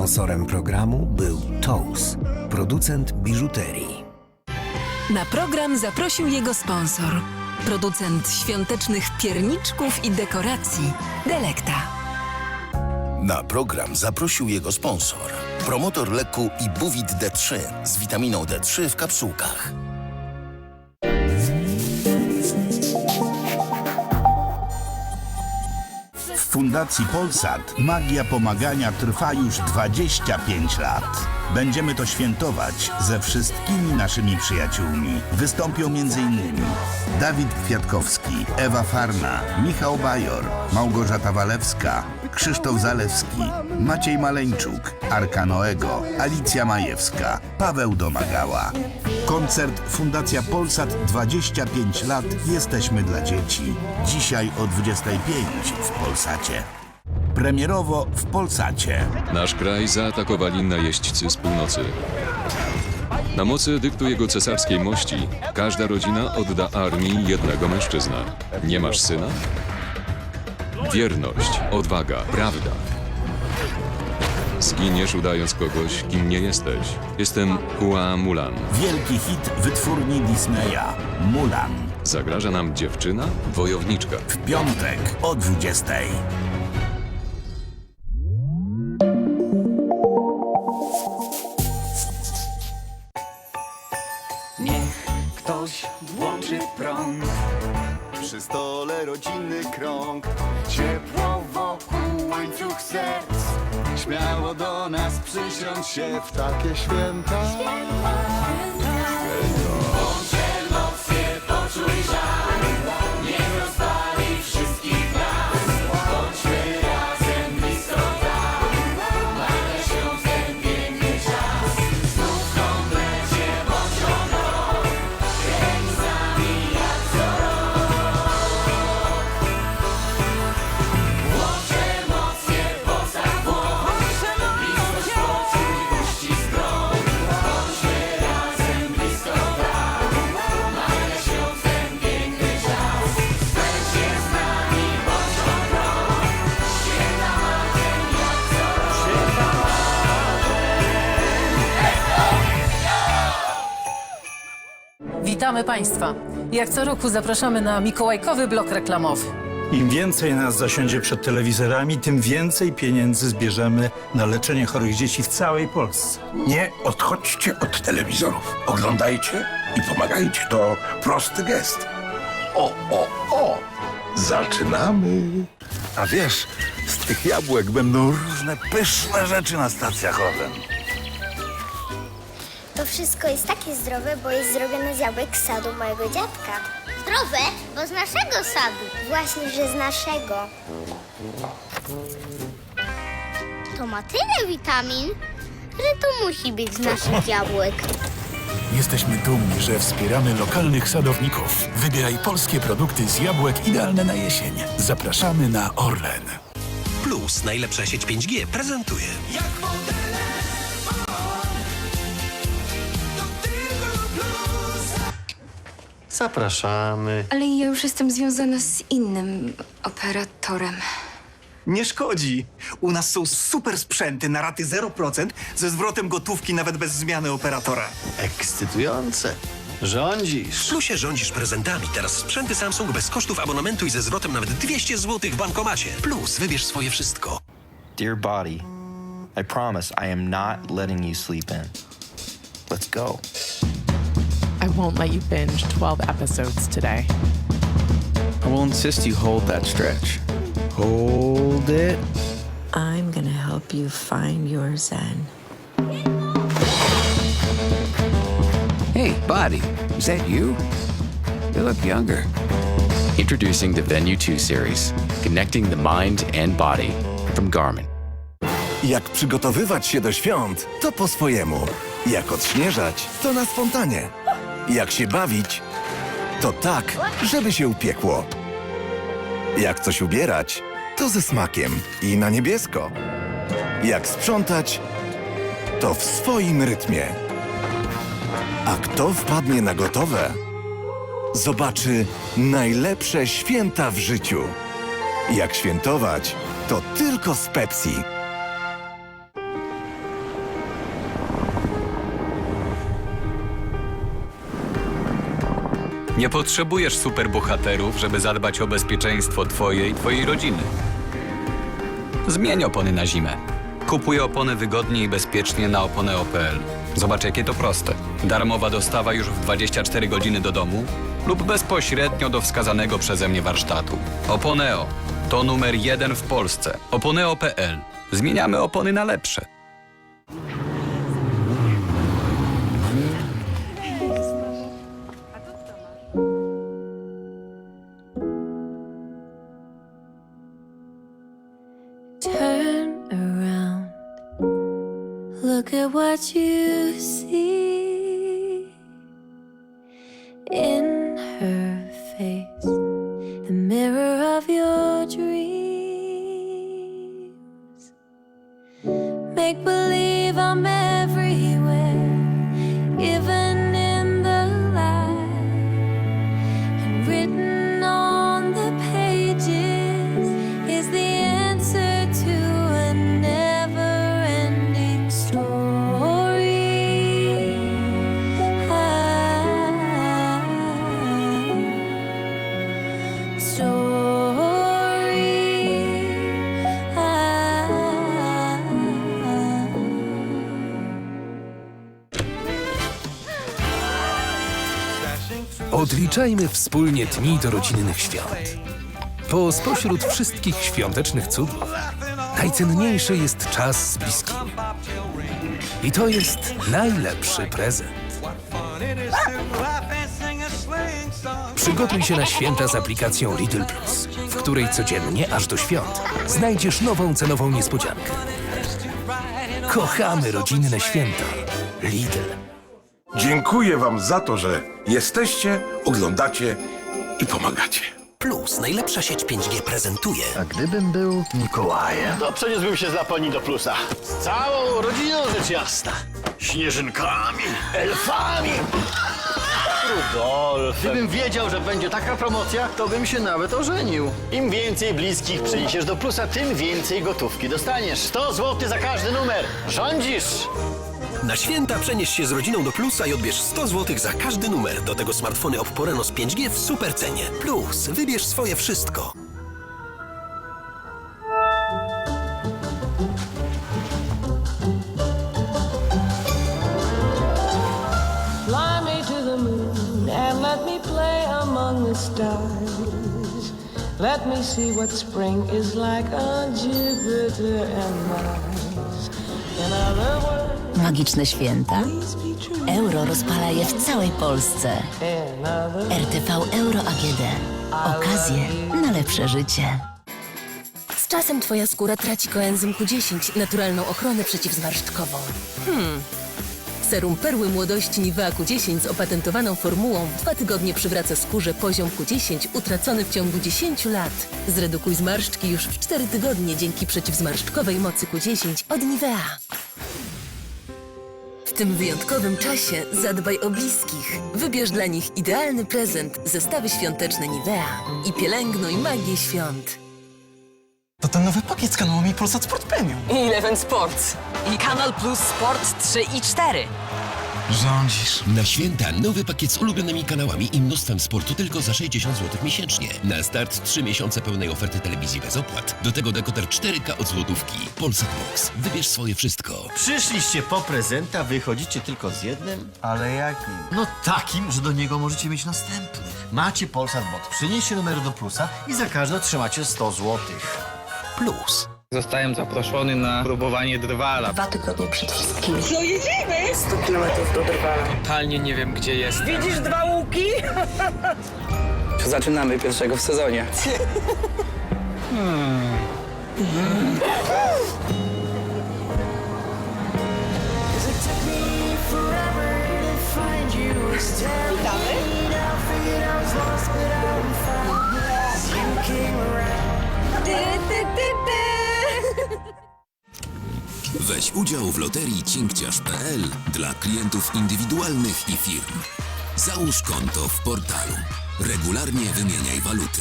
Sponsorem programu był Toast, producent biżuterii. Na program zaprosił jego sponsor. Producent świątecznych pierniczków i dekoracji Delekta. Na program zaprosił jego sponsor. Promotor leku Ibuvit D3 z witaminą D3 w kapsułkach. Fundacji Polsat magia pomagania trwa już 25 lat. Będziemy to świętować ze wszystkimi naszymi przyjaciółmi. Wystąpią m.in. Dawid Kwiatkowski, Ewa Farna, Michał Bajor, Małgorzata Walewska, Krzysztof Zalewski, Maciej Maleńczuk, Arka Noego, Alicja Majewska, Paweł Domagała. Koncert Fundacja Polsat 25 lat Jesteśmy dla dzieci. Dzisiaj o 25 w Polsacie. Premierowo w Polsacie. Nasz kraj zaatakowali najeźdźcy z północy. Na mocy dyktu jego cesarskiej mości każda rodzina odda armii jednego mężczyzna. Nie masz syna? Wierność, odwaga, prawda. Zginiesz udając kogoś, kim nie jesteś. Jestem Hua Mulan. Wielki hit wytwórni Disneya. Mulan. Zagraża nam dziewczyna? Wojowniczka. W piątek o 20. Witamy Państwa. Jak co roku zapraszamy na mikołajkowy blok reklamowy. Im więcej nas zasiądzie przed telewizorami, tym więcej pieniędzy zbierzemy na leczenie chorych dzieci w całej Polsce. Nie odchodźcie od telewizorów. Oglądajcie i pomagajcie. To prosty gest. O, o, o! Zaczynamy. A wiesz, z tych jabłek będą różne pyszne rzeczy na stacjach Orlen To wszystko jest takie zdrowe, bo jest zrobione z jabłek z sadu mojego dziadka. Zdrowe, bo z naszego sadu. Właśnie, że z naszego. To ma tyle witamin, że to musi być z naszych jabłek. Jesteśmy dumni, że wspieramy lokalnych sadowników. Wybieraj polskie produkty z jabłek idealne na jesień. Zapraszamy na Orlen. Plus, najlepsza sieć 5G prezentuje. Zapraszamy. Ale ja już jestem związana z innym operatorem. Nie szkodzi. U nas są super sprzęty na raty 0% ze zwrotem gotówki nawet bez zmiany operatora. Ekscytujące. Rządzisz. W Plusie rządzisz prezentami. Teraz sprzęty Samsung bez kosztów abonamentu i ze zwrotem nawet 200 zł w bankomacie. Plus, wybierz swoje wszystko. Dear body, I promise I am not letting you sleep in. Let's go. Won't let you binge 12 episodes today. I will insist you hold that stretch. Hold it. I'm gonna help you find your zen. Hey, body, is that you? You look younger. Introducing the Venue 2 series, connecting the mind and body from Garmin. Jak przygotowywać się do świąt, to po swojemu Jak odśnieżać, to na spontanie Jak się bawić, to tak, żeby się upiekło Jak coś ubierać, to ze smakiem i na niebiesko Jak sprzątać, to w swoim rytmie A kto wpadnie na gotowe, zobaczy najlepsze święta w życiu. Jak świętować, to tylko z Pepsi. Nie potrzebujesz superbohaterów, żeby zadbać o bezpieczeństwo twoje i twojej rodziny. Zmień opony na zimę. Kupuj opony wygodnie i bezpiecznie na oponeo.pl. Zobacz, jakie to proste. Darmowa dostawa już w 24 godziny do domu lub bezpośrednio do wskazanego przeze mnie warsztatu. Oponeo to numer jeden w Polsce. Oponeo.pl. Zmieniamy opony na lepsze. Odliczajmy wspólnie dni do rodzinnych świąt. Bo spośród wszystkich świątecznych cudów najcenniejszy jest czas z bliskimi. I to jest najlepszy prezent. Przygotuj się na święta z aplikacją Lidl Plus, w której codziennie aż do świąt znajdziesz nową cenową niespodziankę. Kochamy rodzinne święta. Lidl. Dziękuję wam za to, że jesteście, oglądacie i pomagacie. Plus, najlepsza sieć 5G prezentuje. A gdybym był Mikołajem? To przeniósłbym się z Laponii do Plusa. Z całą rodziną rzecz jasna. Śnieżynkami, elfami, Rudolfem. Gdybym wiedział, że będzie taka promocja, to bym się nawet ożenił. Im więcej bliskich przyniesiesz do Plusa, tym więcej gotówki dostaniesz. 100 zł za każdy numer. Rządzisz! Na święta przenieś się z rodziną do Plusa i odbierz 100 zł za każdy numer. Do tego smartfony Oppo Reno z 5G w super cenie. Plus, wybierz swoje wszystko. Fly me to the moon and let me play among the stars. Let me see what spring is like on Jupiter and Mars. In other words, Magiczne święta? Euro rozpala je w całej Polsce. RTV Euro AGD. Okazje na lepsze życie. Z czasem twoja skóra traci koenzym Q10, naturalną ochronę przeciwzmarszczkową. Hmm. Serum Perły Młodości Nivea Q10 z opatentowaną formułą w dwa tygodnie przywraca skórze poziom Q10 utracony w ciągu 10 lat. Zredukuj zmarszczki już w 4 tygodnie dzięki przeciwzmarszczkowej mocy Q10 od Nivea. W tym wyjątkowym czasie zadbaj o bliskich. Wybierz dla nich idealny prezent, zestawy świąteczne Nivea i pielęgnuj magię świąt. To ten nowy pakiet z kanałami Polsat Sport Premium. I Eleven Sports. I Kanal Plus Sport 3 i 4. Rządzisz. Na święta nowy pakiet z ulubionymi kanałami i mnóstwem sportu tylko za 60 zł miesięcznie. Na start 3 miesiące pełnej oferty telewizji bez opłat. Do tego dekoder 4K od złotówki. Polsat Box. Wybierz swoje wszystko. Przyszliście po prezenta, wychodzicie tylko z jednym? Ale jakim? No takim, że do niego możecie mieć następny. Macie Polsat Bot. Przynieście numery do plusa i za każdy otrzymacie 100 złotych. Plus. Zostałem zaproszony na próbowanie drwala. Dwa tygodnie przed wszystkimi. Co jedziemy? 100 kilometrów do Drwala. Totalnie nie wiem, gdzie jest. Widzisz dwa łuki? Zaczynamy pierwszego w sezonie. Weź udział w loterii cinkciarz.pl dla klientów indywidualnych i firm. Załóż konto w portalu. Regularnie wymieniaj waluty.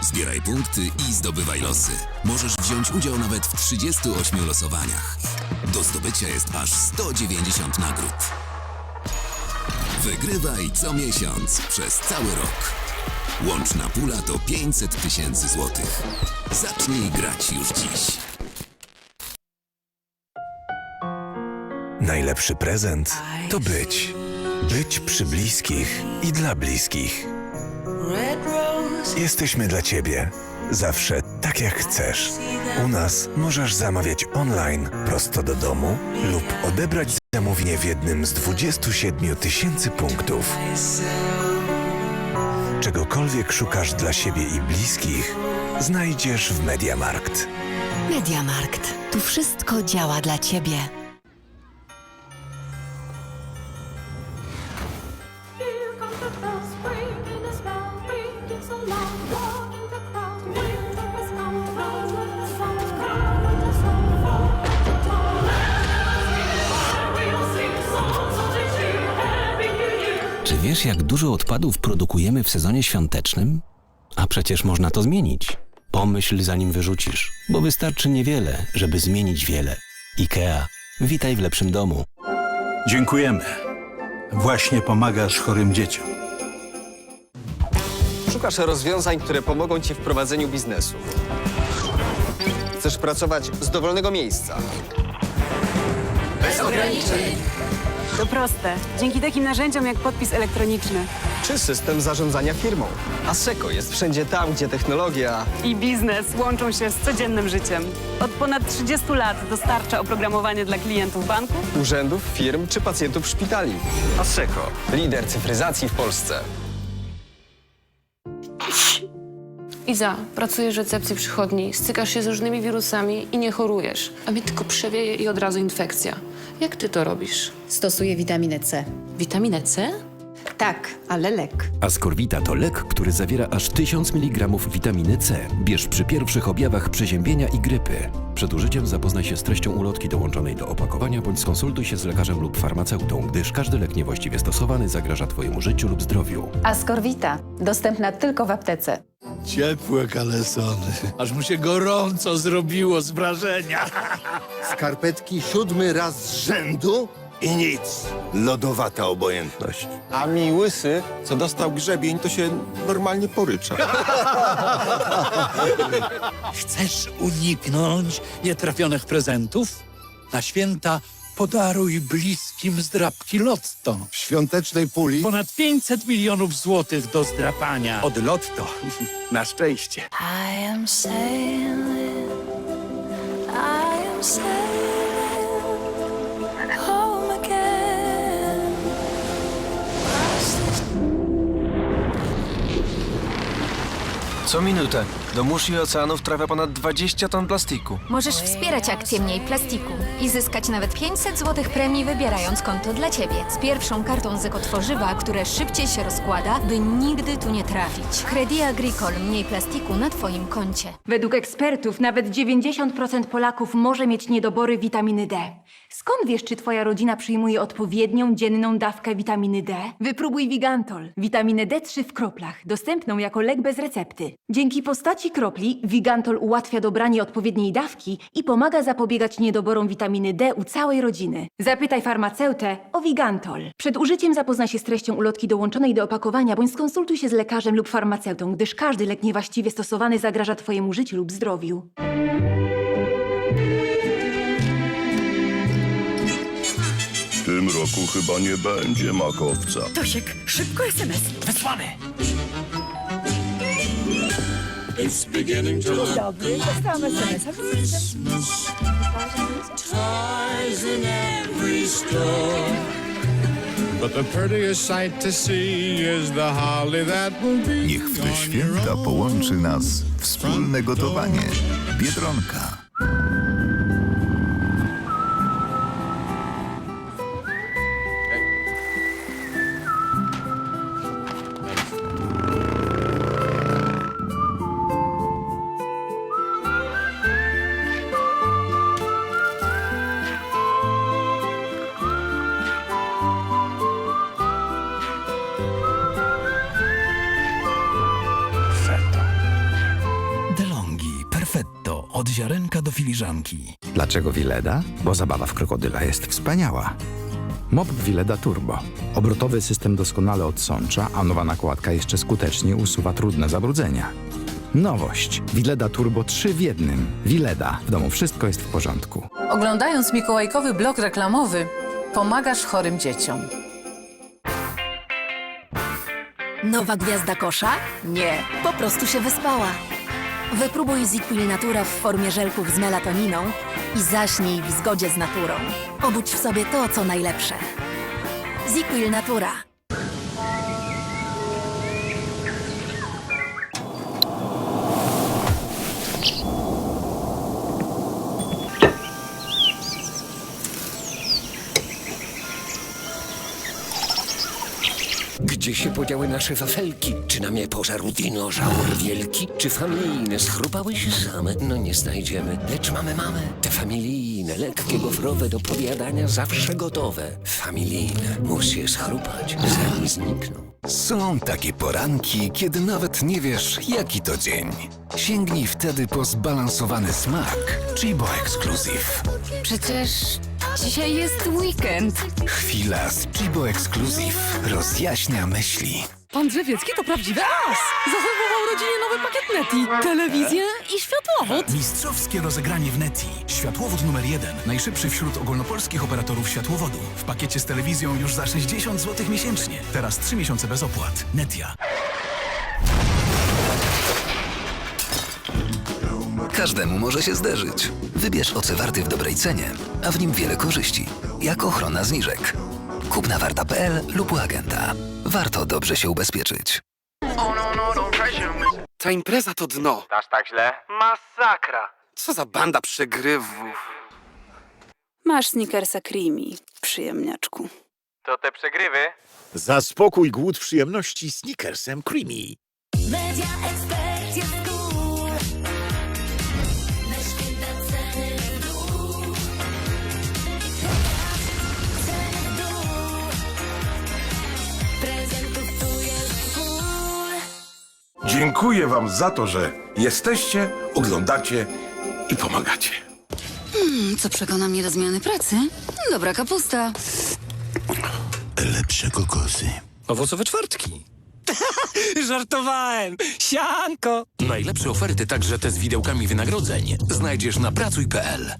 Zbieraj punkty i zdobywaj losy. Możesz wziąć udział nawet w 38 losowaniach. Do zdobycia jest aż 190 nagród. Wygrywaj co miesiąc przez cały rok. Łączna pula to 500 tysięcy złotych. Zacznij grać już dziś. Najlepszy prezent to być. Być przy bliskich i dla bliskich. Jesteśmy dla Ciebie. Zawsze tak jak chcesz. U nas możesz zamawiać online prosto do domu lub odebrać zamówienie w jednym z 27 tysięcy punktów. Czegokolwiek szukasz dla siebie i bliskich, znajdziesz w Mediamarkt. Mediamarkt. Tu wszystko działa dla ciebie. Wiesz, jak dużo odpadów produkujemy w sezonie świątecznym? A przecież można to zmienić. Pomyśl, zanim wyrzucisz, bo wystarczy niewiele, żeby zmienić wiele. IKEA. Witaj w lepszym domu. Dziękujemy. Właśnie pomagasz chorym dzieciom. Szukasz rozwiązań, które pomogą ci w prowadzeniu biznesu. Chcesz pracować z dowolnego miejsca. Bez ograniczeń. To proste. Dzięki takim narzędziom jak podpis elektroniczny. Czy system zarządzania firmą. Asseco jest wszędzie tam, gdzie technologia... I biznes łączą się z codziennym życiem. Od ponad 30 lat dostarcza oprogramowanie dla klientów banków, Urzędów, firm czy pacjentów szpitali. Asseco. Lider cyfryzacji w Polsce. Iza, pracujesz w recepcji przychodni, stykasz się z różnymi wirusami i nie chorujesz. A mnie tylko przewieje i od razu infekcja. Jak ty to robisz? Stosuję witaminę C. Witaminę C? Tak, ale lek. Ascorvita to lek, który zawiera aż 1000 mg witaminy C. Bierz przy pierwszych objawach przeziębienia i grypy. Przed użyciem zapoznaj się z treścią ulotki dołączonej do opakowania bądź skonsultuj się z lekarzem lub farmaceutą, gdyż każdy lek niewłaściwie stosowany zagraża Twojemu życiu lub zdrowiu. Ascorvita. Dostępna tylko w aptece. Ciepłe kalesony. Aż mu się gorąco zrobiło z wrażenia. Skarpetki siódmy raz z rzędu i nic. Lodowata obojętność. A mi łysy, co dostał grzebień, to się normalnie porycza. Chcesz uniknąć nietrafionych prezentów? Na święta podaruj bliskim zdrabki Lotto. W świątecznej puli Ponad 500 milionów złotych do zdrapania. Od Lotto. Na szczęście. I am sailing, I am sailing Co minutę do mórz i oceanów trafia ponad 20 ton plastiku. Możesz wspierać akcję Mniej Plastiku i zyskać nawet 500 zł premii wybierając konto dla Ciebie z pierwszą kartą z ekotworzywa, które szybciej się rozkłada, by nigdy tu nie trafić. Credit Agricole Mniej Plastiku na Twoim koncie. Według ekspertów nawet 90% Polaków może mieć niedobory witaminy D. Skąd wiesz, czy twoja rodzina przyjmuje odpowiednią dzienną dawkę witaminy D? Wypróbuj Vigantol, witaminę D3 w kroplach, dostępną jako lek bez recepty. Dzięki postaci kropli Vigantol ułatwia dobranie odpowiedniej dawki i pomaga zapobiegać niedoborom witaminy D u całej rodziny. Zapytaj farmaceutę o Vigantol. Przed użyciem zapoznaj się z treścią ulotki dołączonej do opakowania bądź skonsultuj się z lekarzem lub farmaceutą, gdyż każdy lek niewłaściwie stosowany zagraża twojemu życiu lub zdrowiu. Tym roku chyba nie będzie makowca. Tosiek, szybko SMS. Wysłany. It's beginning to Dzień dobry, dostałam SMS-a. Toys in every store. But the prettiest sight to see is the holly that will be Niech w te święta połączy nas wspólne gotowanie. Biedronka. Dlaczego Wileda? Bo zabawa w krokodyla jest wspaniała. Mop Wileda Turbo. Obrotowy system doskonale odsącza, a nowa nakładka jeszcze skuteczniej usuwa trudne zabrudzenia. Nowość. Wileda Turbo 3 w jednym. Wileda. W domu wszystko jest w porządku. Oglądając mikołajkowy blok reklamowy, pomagasz chorym dzieciom. Nowa gwiazda kosza? Nie, po prostu się wyspała. Wypróbuj Ziquil Natura w formie żelków z melatoniną i zaśnij w zgodzie z naturą. Obudź w sobie to, co najlepsze. Ziquil Natura. Gdzie się podziały nasze wafelki? Czy na mnie pożarł dinożaur wielki? Czy familijne schrupały się same? No nie znajdziemy, lecz mamy mamy. Te familijne, lekkie gofrowe do powiadania zawsze gotowe. Familijne, mus je schrupać, zanim znikną. Są takie poranki, kiedy nawet nie wiesz, jaki to dzień. Sięgnij wtedy po zbalansowany smak. Chibo Exclusive. Przecież dzisiaj jest weekend. Chwila z Chibo Exclusive rozjaśnia myśli. Pan Drzewiecki to prawdziwy as! Zaserwował rodzinie nowy pakiet Neti, telewizję i światłowód. Mistrzowskie rozegranie w Neti. Światłowód numer jeden. Najszybszy wśród ogólnopolskich operatorów światłowodu. W pakiecie z telewizją już za 60 zł miesięcznie. Teraz 3 miesiące bez opłat. Netia. Każdemu może się zderzyć. Wybierz OC Warty w dobrej cenie, a w nim wiele korzyści. Jak ochrona zniżek. Kup na warta.pl lub u agenta. Warto dobrze się ubezpieczyć. Ta impreza to dno. Aż tak źle? Masakra. Co za banda przegrywów. Masz Snickersa Creamy, przyjemniaczku. To te przegrywy? Za spokój głód przyjemności Snickersem Creamy. Media ekspert Dziękuję wam za to, że jesteście, oglądacie i pomagacie. Hmm, co przekona mnie do zmiany pracy? Dobra kapusta. Lepsze kokosy. Owocowe czwartki. Żartowałem! Sianko! Najlepsze oferty, także te z widełkami wynagrodzeń, znajdziesz na pracuj.pl.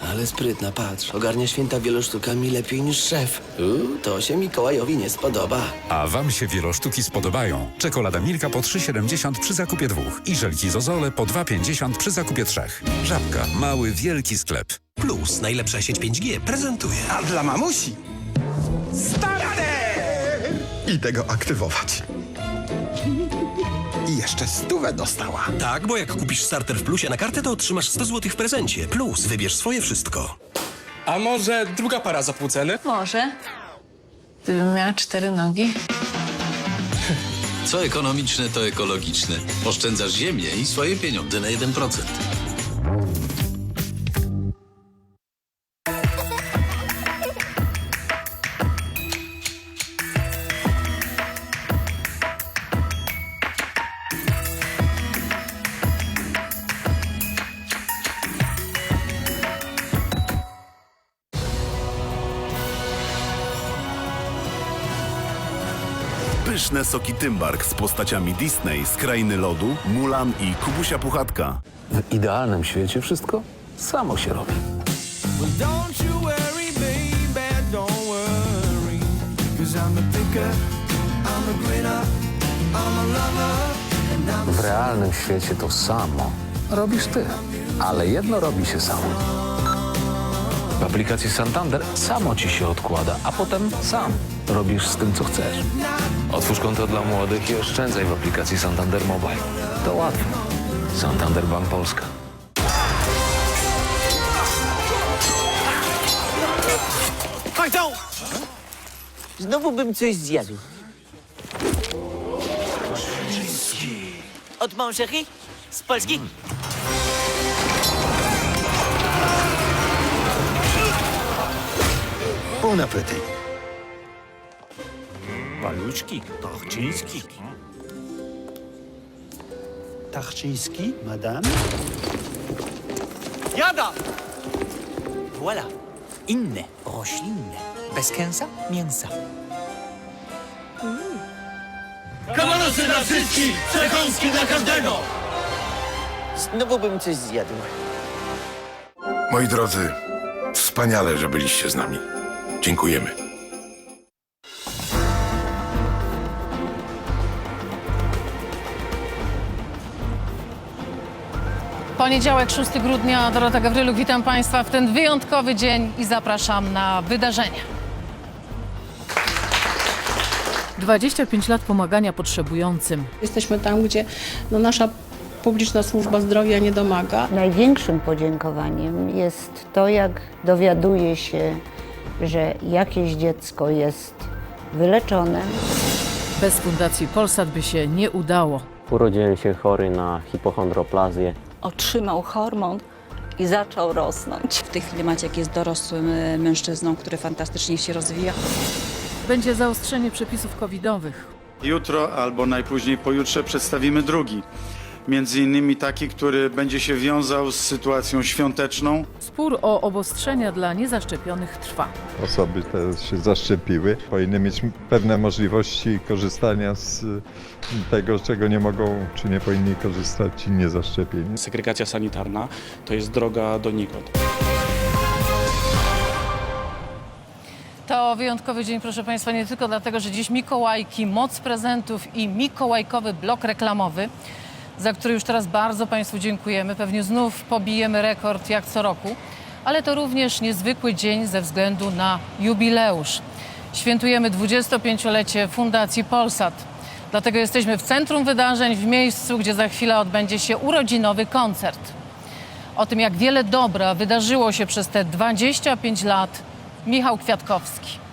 Ale sprytna, patrz. Ogarnia święta wielosztukami lepiej niż szef. Uuu, to się Mikołajowi nie spodoba. A wam się wielosztuki spodobają. Czekolada Milka po 3,70 przy zakupie dwóch i żelki Zozole po 2,50 przy zakupie trzech. Żabka. Mały, wielki sklep. Plus, najlepsza sieć 5G prezentuje. A dla mamusi? Starter! I tego aktywować. Jeszcze stówę dostała. Tak, bo jak kupisz starter w plusie na kartę, to otrzymasz 100 zł w prezencie. Plus, wybierz swoje wszystko. A może druga para za pół ceny? Może. Gdybym miała cztery nogi. Co ekonomiczne, to ekologiczne. Oszczędzasz ziemię i swoje pieniądze na 1%. Soki Tymbark z postaciami Disney z Krainy Lodu, Mulan i Kubusia Puchatka. W idealnym świecie wszystko samo się robi. W realnym świecie to samo robisz ty, ale jedno robi się samo. W aplikacji Santander samo ci się odkłada, a potem sam robisz z tym, co chcesz. Otwórz konto dla młodych i oszczędzaj w aplikacji Santander Mobile. To łatwo. Santander Bank Polska. Pardon! Znowu bym coś zjadł. Od chéri? Z Polski? Bon appétit. Paluszki, Tarczyński. Tarczyński, madame? Jada! Voilà. Inne, roślinne. Bez kęsa, mięsa. Kawanosy dla wszystkich, przekąski dla każdego! Znowu bym coś zjadł. Moi drodzy, wspaniale, że byliście z nami. Dziękujemy. Poniedziałek, 6 grudnia, Dorota Gawryluk, witam Państwa w ten wyjątkowy dzień i zapraszam na wydarzenia. 25 lat pomagania potrzebującym. Jesteśmy tam, gdzie no, nasza publiczna służba zdrowia nie domaga. Największym podziękowaniem jest to, jak dowiaduje się, że jakieś dziecko jest wyleczone. Bez Fundacji Polsat by się nie udało. Urodziłem się chory na hipochondroplazję. Otrzymał hormon i zaczął rosnąć. W tej chwili Maciek jest dorosłym e, mężczyzną, który fantastycznie się rozwija. Będzie zaostrzenie przepisów covidowych. Jutro albo najpóźniej pojutrze przedstawimy drugi. Między innymi taki, który będzie się wiązał z sytuacją świąteczną. Spór o obostrzenia dla niezaszczepionych trwa. Osoby te się zaszczepiły, powinny mieć pewne możliwości korzystania z tego, czego nie mogą, czy nie powinni korzystać ci niezaszczepieni. Segregacja sanitarna to jest droga donikąd. To wyjątkowy dzień, proszę Państwa, nie tylko dlatego, że dziś Mikołajki, moc prezentów i mikołajkowy blok reklamowy, za który już teraz bardzo Państwu dziękujemy. Pewnie znów pobijemy rekord jak co roku, ale to również niezwykły dzień ze względu na jubileusz. Świętujemy 25-lecie Fundacji Polsat. Dlatego jesteśmy w centrum wydarzeń, w miejscu, gdzie za chwilę odbędzie się urodzinowy koncert. O tym, jak wiele dobra wydarzyło się przez te 25 lat, Michał Kwiatkowski.